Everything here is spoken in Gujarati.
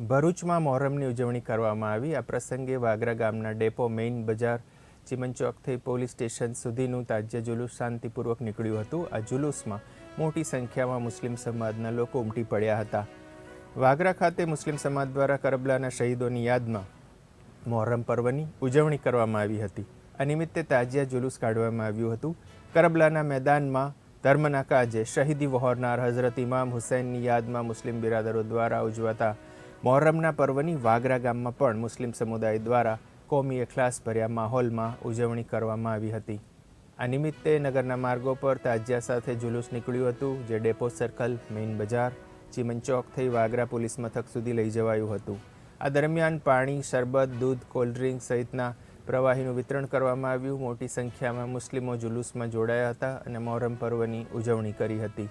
ભરૂચમાં મોહરમની ઉજવણી કરવામાં આવી. આ પ્રસંગે વાગરા ગામના ડેપો મેઇન બજાર ચિમનચોકથી પોલીસ સ્ટેશન સુધીનું તાજ્ય જુલુસ શાંતિપૂર્વક નીકળ્યું હતું. આ જુલુસમાં મોટી સંખ્યામાં મુસ્લિમ સમાજના લોકો ઉમટી પડ્યા હતા. વાગરા ખાતે મુસ્લિમ સમાજ દ્વારા કરબલાના શહીદોની યાદમાં મોહરમ પર્વની ઉજવણી કરવામાં આવી હતી. આ નિમિત્તે તાજિયા જુલુસ કાઢવામાં આવ્યું હતું. કરબલાના મેદાનમાં ધર્મના કાજે શહીદી વહોરનાર હઝરત ઇમામ હુસૈનની યાદમાં મુસ્લિમ બિરાદરો દ્વારા ઉજવાતા મોહરમના પર્વની વાગરા ગામમાં પણ મુસ્લિમ સમુદાય દ્વારા કોમી એખલાસ ભર્યા માહોલમાં ઉજવણી કરવામાં આવી હતી. આ નિમિત્તે નગરના માર્ગો પર તાજિયા સાથે જુલુસ નીકળ્યું હતું, જે ડેપો સર્કલ, મેઇન બજાર, ચીમન ચોક થઈ વાગરા પોલીસ મથક સુધી લઈ જવાયું હતું. આ દરમિયાન પાણી, શરબત, દૂધ કોલ્ડ્રિંક સહિતના પ્રવાહીનું વિતરણ કરવામાં આવ્યું. મોટી સંખ્યામાં મુસ્લિમો જુલુસમાં જોડાયા હતા અને મોહરમ પર્વની ઉજવણી કરી હતી.